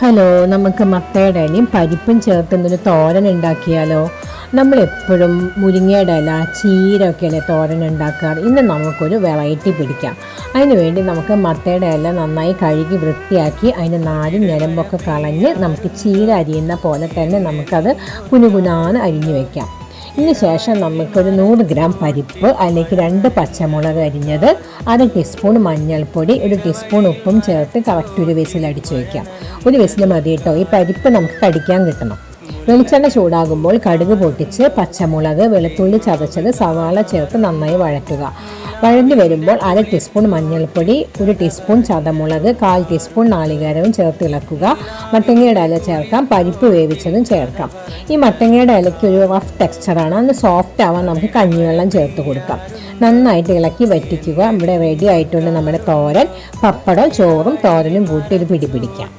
Hello നമുക്ക് മത്തയുടെ ഇലയും പരിപ്പും ചേർത്തുന്നൊരു തോരൻ ഉണ്ടാക്കിയാലോ? നമ്മളെപ്പോഴും മുരിങ്ങയുടെ ഇല ചീര ഒക്കെയല്ലേ തോരൻ ഉണ്ടാക്കാറ്? ഇന്ന് നമുക്കൊരു വെറൈറ്റി പിടിക്കാം. അതിന് വേണ്ടി നമുക്ക് മത്തയുടെ ഇല നന്നായി കഴുകി വൃത്തിയാക്കി അതിന് നാലും ഞരമ്പൊക്കെ കളഞ്ഞ് നമുക്ക് ചീര അരിയുന്ന പോലെ തന്നെ നമുക്കത് കുനുകുനാന്ന് അരിഞ്ഞു വയ്ക്കാം ഇതിന് ശേഷം നമുക്കൊരു നൂറ് ഗ്രാം പരിപ്പ് അതിലേക്ക് രണ്ട് പച്ചമുളക് അരിഞ്ഞത് അര ടീസ്പൂൺ മഞ്ഞൾപ്പൊടി ഒരു ടീസ്പൂൺ ഉപ്പും ചേർത്ത് കറക്റ്റ് ഒരു വിസിൽ അടിച്ചു വയ്ക്കാം. ഒരു വിസിൽ മതി കേട്ടോ. ഈ പരിപ്പ് നമുക്ക് കടിക്കാൻ കിട്ടണം. വെളിച്ചെണ്ണ ചൂടാകുമ്പോൾ കടുക് പൊട്ടിച്ച് പച്ചമുളക് വെളുത്തുള്ളി ചതച്ചത് സവാള ചേർത്ത് നന്നായി വഴറ്റുക. വഴഞ്ഞു വരുമ്പോൾ അര ടീസ്പൂൺ മഞ്ഞൾപ്പൊടി ഒരു ടീസ്പൂൺ ചതമുളക് കാൽ ടീസ്പൂൺ നാളികേരവും ചേർത്ത് ഇളക്കുക. മത്തങ്ങയുടെ ഇല ചേർക്കാം പരിപ്പ് വേവിച്ചതും ചേർക്കാം. ഈ മത്തങ്ങയുടെ ഇലയ്ക്ക് ഒരു റഫ് ടെക്സ്ചറാണ് അന്ന് സോഫ്റ്റ് ആവാൻ നമുക്ക് കഞ്ഞിവെള്ളം ചേർത്ത് കൊടുക്കാം. നന്നായിട്ട് ഇളക്കി വറ്റിക്കുക. ഇവിടെ റെഡി ആയിട്ടുണ്ട് നമ്മുടെ തോരൻ. പപ്പടം ചോറും തോരനും കൂട്ടി ഒരു പിടി പിടിക്കാം.